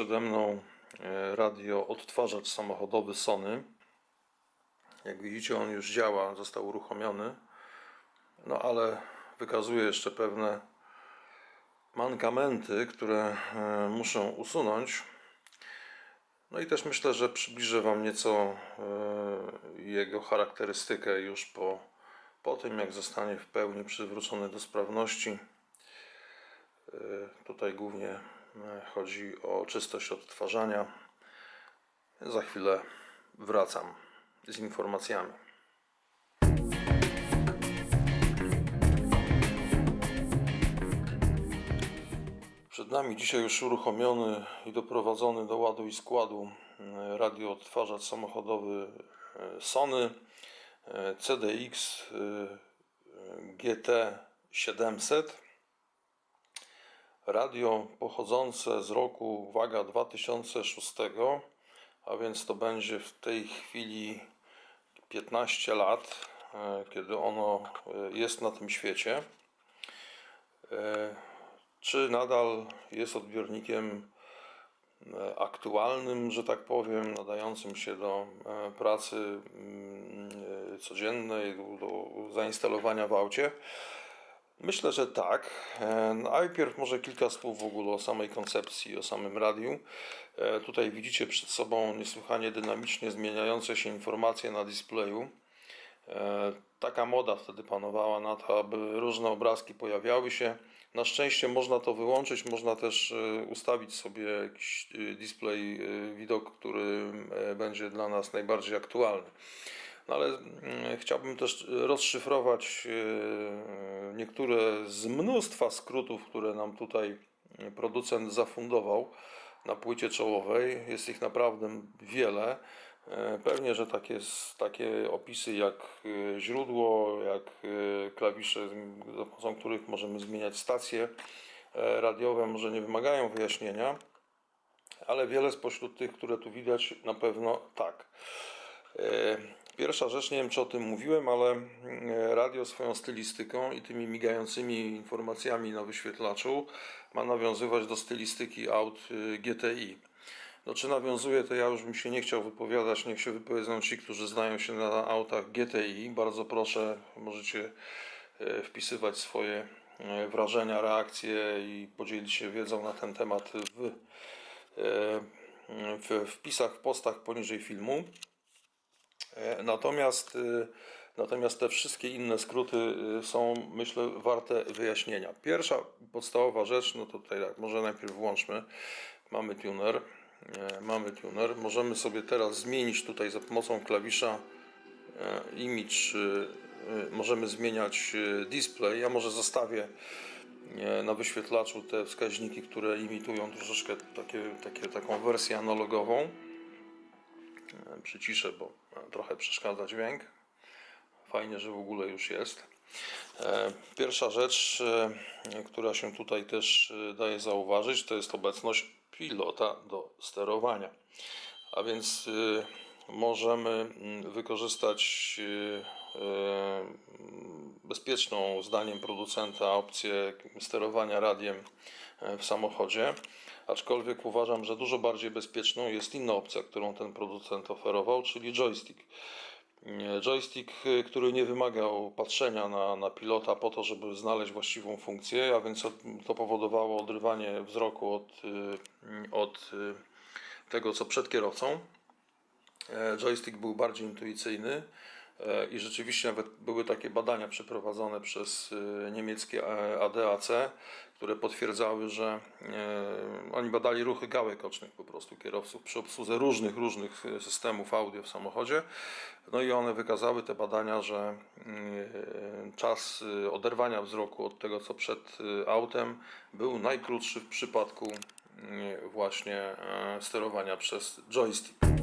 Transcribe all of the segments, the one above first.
Przede mną e, radio odtwarzacz samochodowy Sony. Jak widzicie, on już działa, został uruchomiony. No ale wykazuje jeszcze pewne mankamenty, które e, muszę usunąć. No i też myślę, że przybliżę Wam nieco e, jego charakterystykę już po, po tym, jak zostanie w pełni przywrócony do sprawności. Tutaj głównie chodzi o czystość odtwarzania. Za chwilę wracam z informacjami. Przed nami dzisiaj już uruchomiony i doprowadzony do ładu i składu e, radioodtwarzacz samochodowy e, Sony e, CDX GT 700. Radio pochodzące z roku, uwaga, 2006, a więc to będzie w tej chwili 15 lat, e, kiedy ono e, jest na tym świecie. E, Czy nadal jest odbiornikiem aktualnym, że tak powiem, nadającym się do pracy mm, codziennej, do zainstalowania w aucie? Myślę, że tak. E, Najpierw może kilka słów w ogóle o samej koncepcji, o samym radiu. E, Tutaj widzicie przed sobą niesłychanie dynamicznie zmieniające się informacje na displeju. E, Taka moda wtedy panowała na to, aby różne obrazki pojawiały się. Na szczęście można to wyłączyć, można też ustawić sobie jakiś display, widok, który będzie dla nas najbardziej aktualny. No ale mm, chciałbym też rozszyfrować e, niektóre z mnóstwa skrótów, które nam tutaj producent zafundował na płycie czołowej. Jest ich naprawdę wiele. E, Pewnie, że takie, takie opisy jak e, źródło, jak e, klawisze, za pomocą których możemy zmieniać stacje e, radiowe, może nie wymagają wyjaśnienia, ale wiele spośród tych, które tu widać, na pewno tak. Pierwsza rzecz, nie wiem czy o tym mówiłem, ale e, radio swoją stylistyką i tymi migającymi informacjami na wyświetlaczu ma nawiązywać do stylistyki aut e, GTI. No czy nawiązuje, to ja już bym się nie chciał wypowiadać, niech się wypowiedzą ci, którzy znają się na autach GTI. Bardzo proszę, możecie e, wpisywać swoje e, wrażenia, reakcje i podzielić się wiedzą na ten temat w, w wpisach, w postach poniżej filmu. E, Natomiast, y, natomiast te wszystkie inne skróty y, są, myślę, warte wyjaśnienia. Pierwsza podstawowa rzecz, no to tutaj tak, może najpierw włączmy. Mamy tuner. e, Mamy tuner. Możemy sobie teraz zmienić tutaj za pomocą klawisza e, image. Możemy zmieniać display. Ja może zostawię e, na wyświetlaczu te wskaźniki, które imitują troszeczkę takie, takie, taką wersję analogową. E, przyciszę, bo e, trochę przeszkadza dźwięk. Fajnie, że w ogóle już jest. E, Pierwsza rzecz, która się tutaj też daje zauważyć, to jest obecność pilota do sterowania. A więc możemy mm, wykorzystać bezpieczną, zdaniem producenta, opcję sterowania radiem w samochodzie. Aczkolwiek uważam, że dużo bardziej bezpieczną jest inna opcja, którą ten producent oferował, czyli joystick. Joystick, y, który nie wymagał patrzenia na, na pilota po to, żeby znaleźć właściwą funkcję, a więc to powodowało odrywanie wzroku od, y, od y, tego, co przed kierowcą. E, Joystick był bardziej intuicyjny i rzeczywiście nawet były takie badania przeprowadzone przez e, niemieckie e, ADAC, które potwierdzały, że e, oni badali ruchy gałek ocznych po prostu kierowców przy obsłudze różnych, różnych e, systemów audio w samochodzie. No i one wykazały te badania, że czas e, oderwania wzroku od tego, co przed e, autem był najkrótszy w przypadku właśnie e, sterowania przez joystick.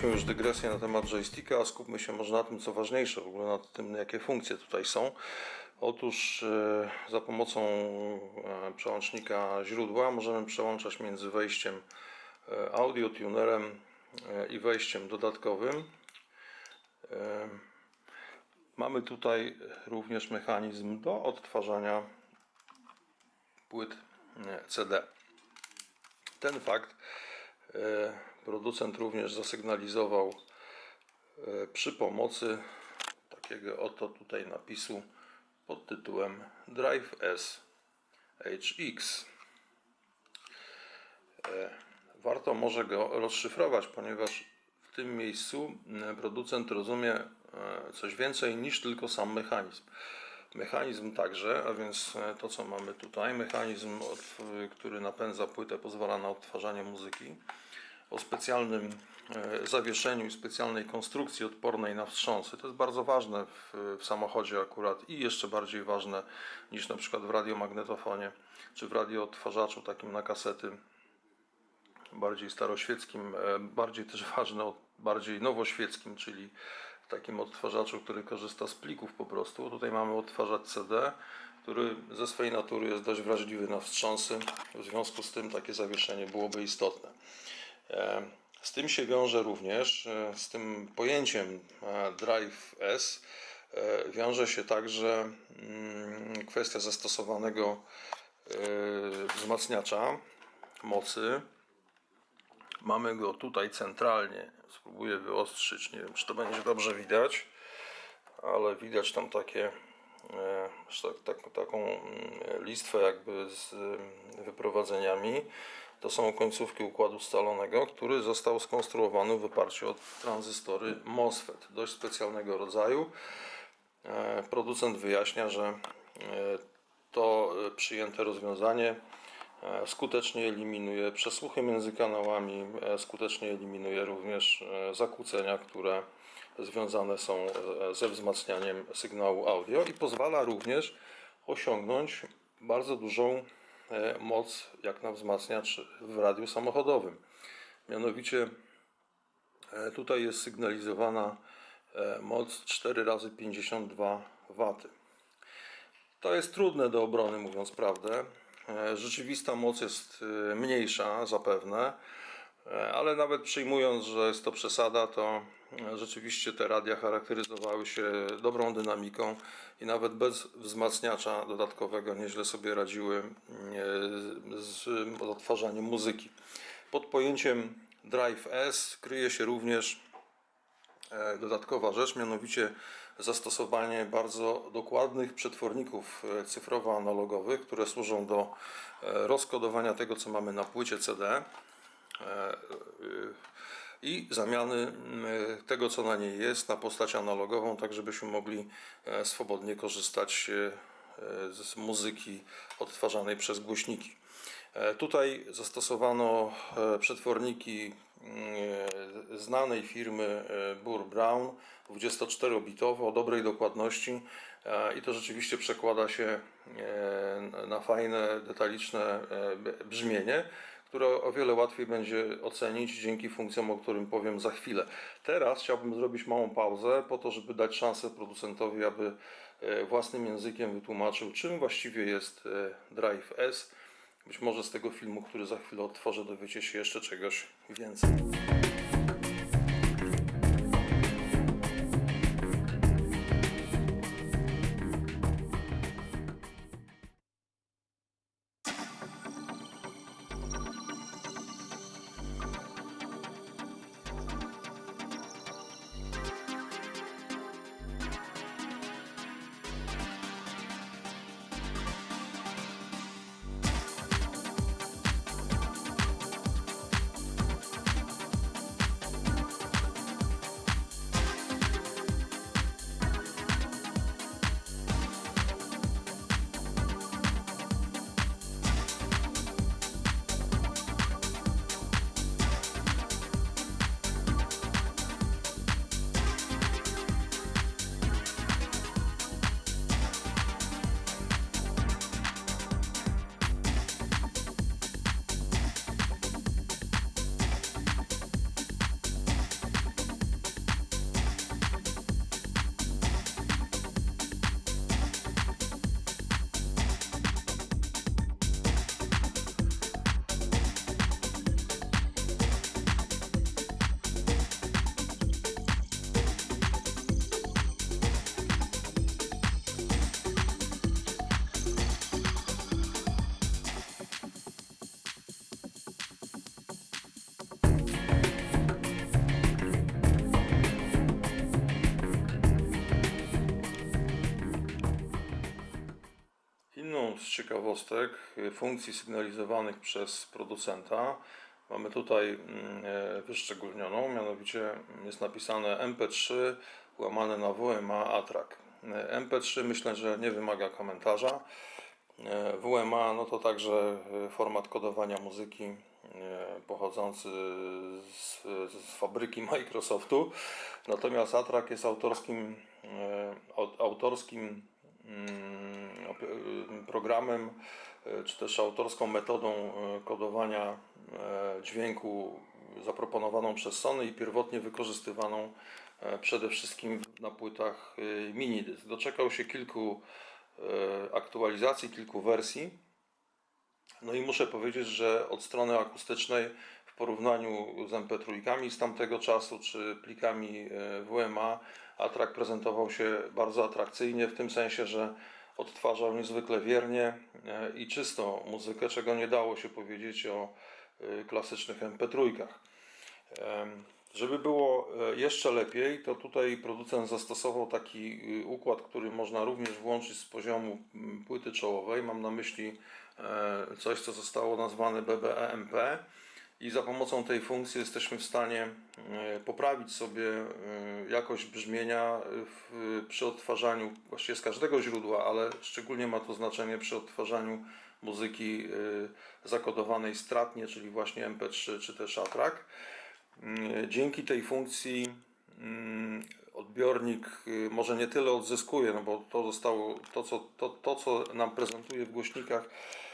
Mieliśmy już dygresję na temat joysticka, a skupmy się może na tym, co ważniejsze, w ogóle na tym, jakie funkcje tutaj są. Otóż e, za pomocą e, przełącznika źródła możemy przełączać między wejściem e, audio tunerem i wejściem dodatkowym. Mamy tutaj również mechanizm do odtwarzania płyt CD. Ten fakt producent również zasygnalizował e, przy pomocy takiego oto tutaj napisu pod tytułem Drive S HX. E, Warto może go rozszyfrować, ponieważ w tym miejscu e, producent rozumie coś więcej niż tylko sam mechanizm. Mechanizm także, a więc to co mamy tutaj, mechanizm, który napędza płytę, pozwala na odtwarzanie muzyki o specjalnym e, zawieszeniu i specjalnej konstrukcji odpornej na wstrząsy. To jest bardzo ważne w, w samochodzie akurat i jeszcze bardziej ważne niż na przykład w radiomagnetofonie czy w radioodtwarzaczu takim na kasety bardziej staroświeckim, e, bardziej też ważne, bardziej nowoświeckim, czyli takim odtwarzaczu, który korzysta z plików po prostu. Tutaj mamy odtwarzacz CD, który ze swej natury jest dość wrażliwy na wstrząsy, w związku z tym takie zawieszenie byłoby istotne. E, Z tym się wiąże również, e, z tym pojęciem e, Drive S, wiąże się także mm, kwestia zastosowanego wzmacniacza mocy. Mamy go tutaj centralnie. Spróbuję wyostrzyć. Nie wiem, czy to będzie dobrze widać, ale widać tam takie tak, tak, taką mm, listwę jakby z mm, wyprowadzeniami. To są końcówki układu scalonego, który został skonstruowany w oparciu o tranzystory MOSFET, dość specjalnego rodzaju. E, Producent wyjaśnia, że e, to e, przyjęte rozwiązanie skutecznie eliminuje przesłuchy między kanałami, skutecznie eliminuje również zakłócenia, które związane są ze wzmacnianiem sygnału audio i pozwala również osiągnąć bardzo dużą moc jak na wzmacniacz w radiu samochodowym. Mianowicie e, tutaj jest sygnalizowana e, moc 4 razy 52 W. To jest trudne do obrony, mówiąc prawdę. E, Rzeczywista moc jest e, mniejsza zapewne, e, ale nawet przyjmując, że jest to przesada, to e, rzeczywiście te radia charakteryzowały się dobrą dynamiką i nawet bez wzmacniacza dodatkowego nieźle sobie radziły e, z odtwarzaniem muzyki. Pod pojęciem Drive S kryje się również e, dodatkowa rzecz, mianowicie zastosowanie bardzo dokładnych przetworników e, cyfrowo-analogowych, które służą do e, rozkodowania tego, co mamy na płycie CD e, e, i zamiany e, tego, co na niej jest, na postać analogową, tak żebyśmy mogli e, swobodnie korzystać e, e, z muzyki odtwarzanej przez głośniki. E, Tutaj zastosowano e, przetworniki mm, znanej firmy e, Burr Brown 24-bitowe o dobrej dokładności e, i to rzeczywiście przekłada się e, na fajne, detaliczne e, brzmienie, które o wiele łatwiej będzie ocenić dzięki funkcjom, o którym powiem za chwilę. Teraz chciałbym zrobić małą pauzę po to, żeby dać szansę producentowi, aby e, własnym językiem wytłumaczył, czym właściwie jest e, Drive S. Być może z tego filmu, który za chwilę odtworzę, dowiecie się jeszcze czegoś więcej. Ciekawostek y, funkcji sygnalizowanych przez producenta. Mamy tutaj mm, e, wyszczególnioną, mianowicie jest napisane MP3 łamane na WMA ATRAK. E, MP3 myślę, że nie wymaga komentarza. E, WMA no to także format kodowania muzyki pochodzący z, z fabryki Microsoftu. Natomiast Atrak jest autorskim, au- autorskim mm, programem, e, czy też autorską metodą e, kodowania e, dźwięku zaproponowaną przez Sony i pierwotnie wykorzystywaną przede wszystkim na płytach e, mini. Doczekał się kilku aktualizacji, kilku wersji. No i muszę powiedzieć, że od strony akustycznej w porównaniu z MP3 z tamtego czasu, czy plikami WMA, Atrak prezentował się bardzo atrakcyjnie, w tym sensie, że odtwarzał niezwykle wiernie e, i czysto muzykę, czego nie dało się powiedzieć o e, klasycznych MP3. Em, Żeby było e, jeszcze lepiej, to tutaj producent zastosował taki układ, który można również włączyć z poziomu płyty czołowej. Mam na myśli coś, co zostało nazwane BBEMP i za pomocą tej funkcji jesteśmy w stanie e, poprawić sobie e, jakość brzmienia w, przy odtwarzaniu właściwie z każdego źródła, ale szczególnie ma to znaczenie przy odtwarzaniu muzyki e, zakodowanej stratnie, czyli właśnie MP3 czy też ATRAK. Dzięki tej funkcji mm, odbiornik może nie tyle odzyskuje, no bo to zostało, to co, to, to, co nam prezentuje w głośnikach e,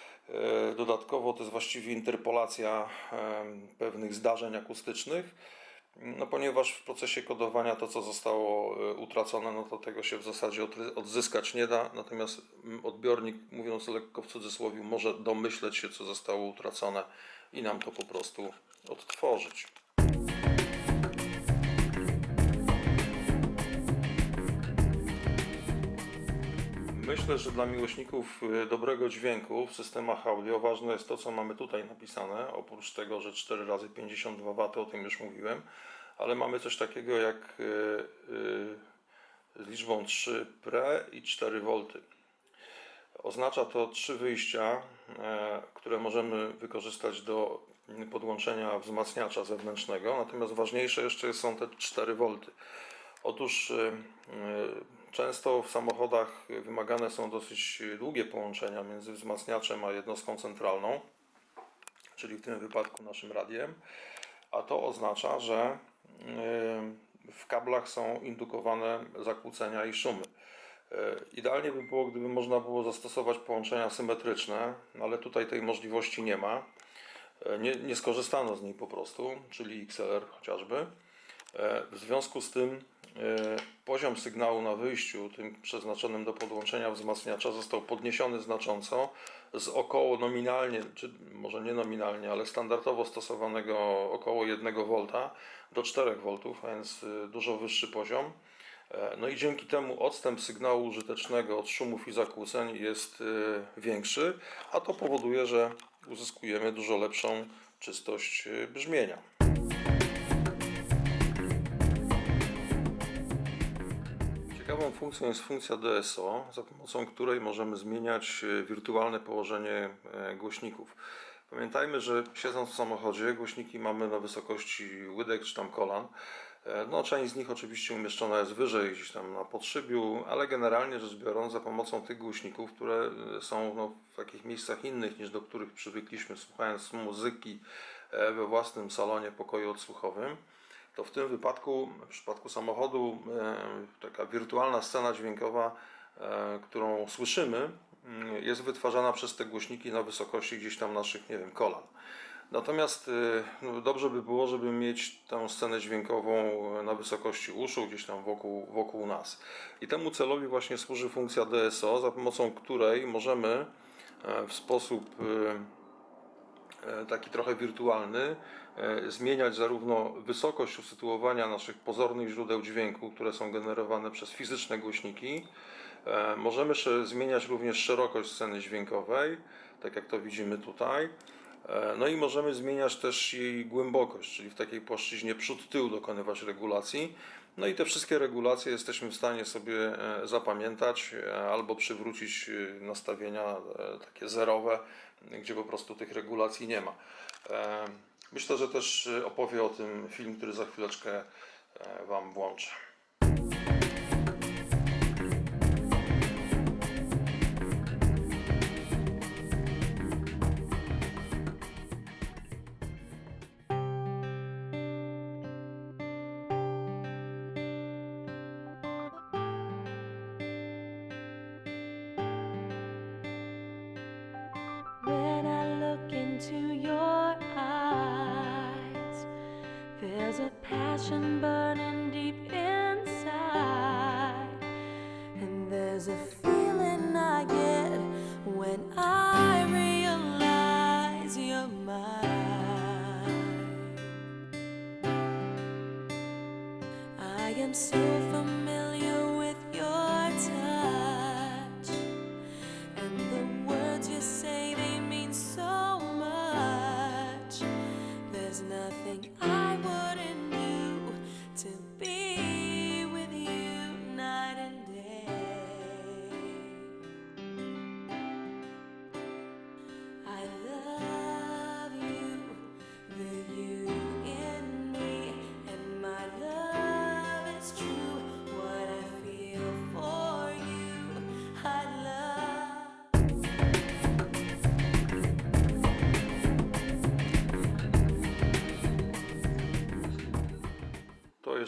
dodatkowo, to jest właściwie interpolacja em, pewnych zdarzeń akustycznych. No ponieważ w procesie kodowania to, co zostało e, utracone, no to tego się w zasadzie odzyskać nie da. Natomiast mm, odbiornik, mówiąc lekko w cudzysłowie, może domyśleć się, co zostało utracone i nam to po prostu odtworzyć. Myślę, że dla miłośników y, dobrego dźwięku w systemach audio ważne jest to, co mamy tutaj napisane. Oprócz tego, że 4 razy 52 W, o tym już mówiłem, ale mamy coś takiego jak y, y, z liczbą 3 pre i 4 V. Oznacza to trzy wyjścia, e, które możemy wykorzystać do podłączenia wzmacniacza zewnętrznego, natomiast ważniejsze jeszcze są te 4 V. Otóż y, y, często w samochodach wymagane są dosyć długie połączenia między wzmacniaczem a jednostką centralną, czyli w tym wypadku naszym radiem, a to oznacza, że y, w kablach są indukowane zakłócenia i szumy. Y, Idealnie by było, gdyby można było zastosować połączenia symetryczne, no ale tutaj tej możliwości nie ma. Y, Nie, nie skorzystano z niej po prostu, czyli XLR chociażby. W związku z tym poziom sygnału na wyjściu, tym przeznaczonym do podłączenia wzmacniacza, został podniesiony znacząco z około nominalnie, czy może nie nominalnie, ale standardowo stosowanego około 1 V do 4 V, a więc e, dużo wyższy poziom. E, No i dzięki temu odstęp sygnału użytecznego od szumów i zakłóceń jest e, większy, a to powoduje, że uzyskujemy dużo lepszą czystość e, brzmienia. Funkcją jest funkcja DSO, za pomocą której możemy zmieniać e, wirtualne położenie e, głośników. Pamiętajmy, że siedząc w samochodzie, głośniki mamy na wysokości łydek czy tam kolan. E, No, część z nich oczywiście umieszczona jest wyżej, gdzieś tam na podszybiu, ale generalnie rzecz biorąc, za pomocą tych głośników, które są no, w takich miejscach innych niż do których przywykliśmy, słuchając muzyki we własnym salonie, pokoju odsłuchowym, to w tym wypadku, w przypadku samochodu, taka wirtualna scena dźwiękowa, e, którą słyszymy, mm, jest wytwarzana przez te głośniki na wysokości gdzieś tam naszych, nie wiem, kolan. Natomiast e, no, dobrze by było, żeby mieć tę scenę dźwiękową e, na wysokości uszu, gdzieś tam wokół, wokół nas. I temu celowi właśnie służy funkcja DSO, za pomocą której możemy w sposób taki trochę wirtualny, zmieniać zarówno wysokość usytuowania naszych pozornych źródeł dźwięku, które są generowane przez fizyczne głośniki. E, Możemy zmieniać również szerokość sceny dźwiękowej, tak jak to widzimy tutaj. E, No i możemy zmieniać też jej głębokość, czyli w takiej płaszczyźnie przód-tył dokonywać regulacji. No i te wszystkie regulacje jesteśmy w stanie sobie e, zapamiętać e, albo przywrócić e, nastawienia e, takie zerowe, gdzie po prostu tych regulacji nie ma. Myślę, że też e, opowie o tym film, który za chwileczkę e, Wam włączę.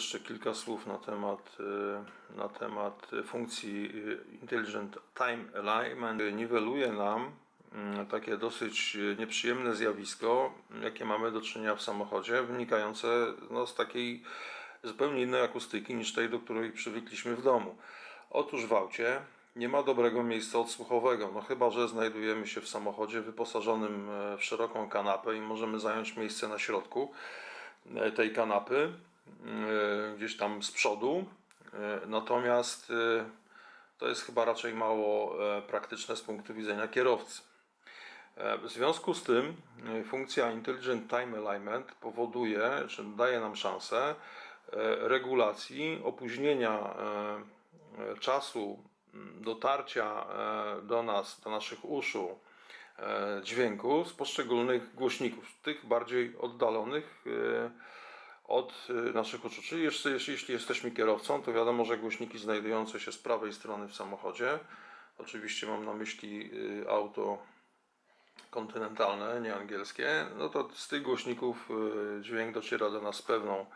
Jeszcze kilka słów na temat, y, na temat funkcji y, Intelligent Time Alignment. Niweluje nam mm, takie dosyć nieprzyjemne zjawisko, jakie mamy do czynienia w samochodzie, wynikające no, z takiej zupełnie innej akustyki niż tej, do której przywykliśmy w domu. Otóż w aucie nie ma dobrego miejsca odsłuchowego, no chyba, że znajdujemy się w samochodzie wyposażonym e, w szeroką kanapę i możemy zająć miejsce na środku e, tej kanapy, gdzieś tam z przodu. E, Natomiast e, to jest chyba raczej mało e, praktyczne z punktu widzenia kierowcy. E, W związku z tym e, funkcja Intelligent Time Alignment powoduje, czy daje nam szansę e, regulacji opóźnienia e, e, czasu dotarcia e, do nas, do naszych uszu e, dźwięku z poszczególnych głośników, tych bardziej oddalonych e, od e, naszych uszu. Czyli jeszcze, jeśli jesteśmy kierowcą, to wiadomo, że głośniki znajdujące się z prawej strony w samochodzie, oczywiście mam na myśli e, auto kontynentalne, nie angielskie, no to z tych głośników y, dźwięk dociera do nas z, pewną,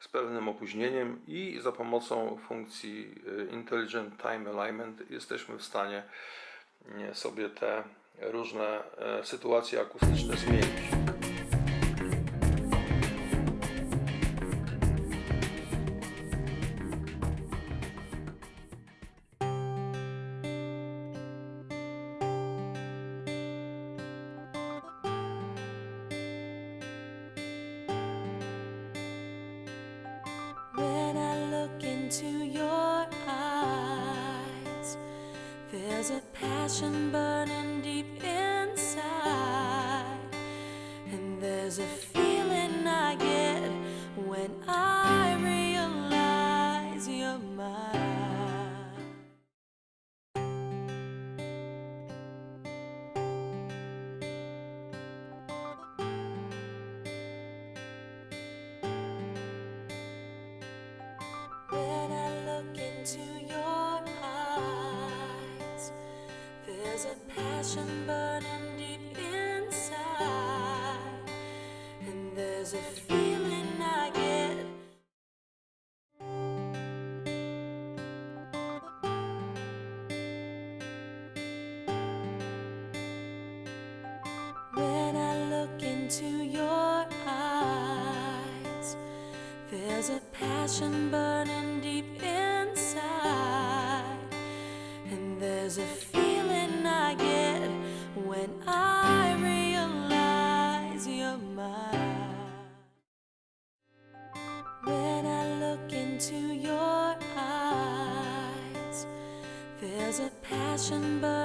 z pewnym opóźnieniem i za pomocą funkcji y, Intelligent Time Alignment jesteśmy w stanie nie, sobie te różne sytuacje akustyczne zmienić. There's a passion burning deep inside, and there's a feeling I get when I realize you're mine. When I look into your eyes, there's a passion burning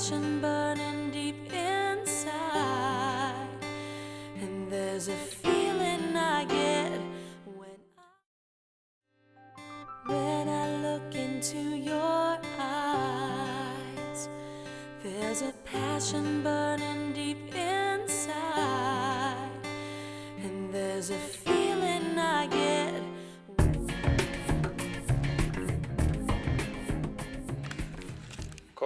passion burning deep inside, and there's a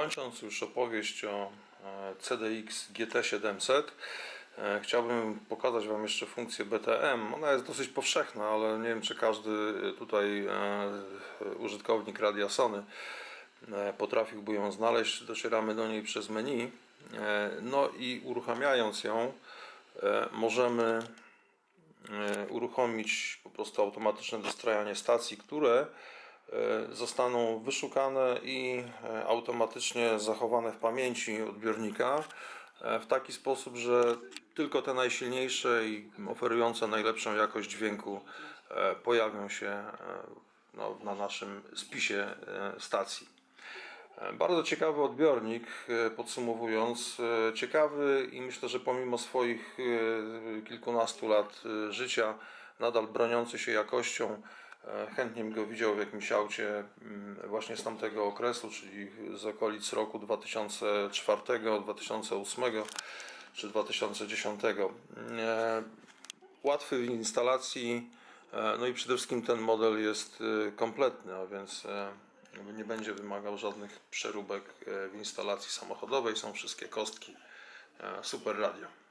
Kończąc już opowieść o e, CDX GT700, e, chciałbym pokazać Wam jeszcze funkcję BTM. Ona jest dosyć powszechna, ale nie wiem, czy każdy tutaj e, użytkownik radia Sony potrafiłby ją znaleźć. Docieramy do niej przez menu. No i uruchamiając ją, możemy uruchomić po prostu automatyczne dostrajanie stacji, które zostaną wyszukane i e, automatycznie zachowane w pamięci odbiornika e, w taki sposób, że tylko te najsilniejsze i oferujące najlepszą jakość dźwięku e, pojawią się e, no, na naszym spisie e, stacji. E, Bardzo ciekawy odbiornik, e, podsumowując. E, Ciekawy i myślę, że pomimo swoich e, kilkunastu lat e, życia, nadal broniący się jakością. E, Chętnie bym go widział w jakimś aucie mm, właśnie z tamtego okresu, czyli z okolic roku 2004, 2008 czy 2010. E, Łatwy w instalacji, e, no i przede wszystkim ten model jest kompletny, a więc nie będzie wymagał żadnych przeróbek w instalacji samochodowej. Są wszystkie kostki. Super radio.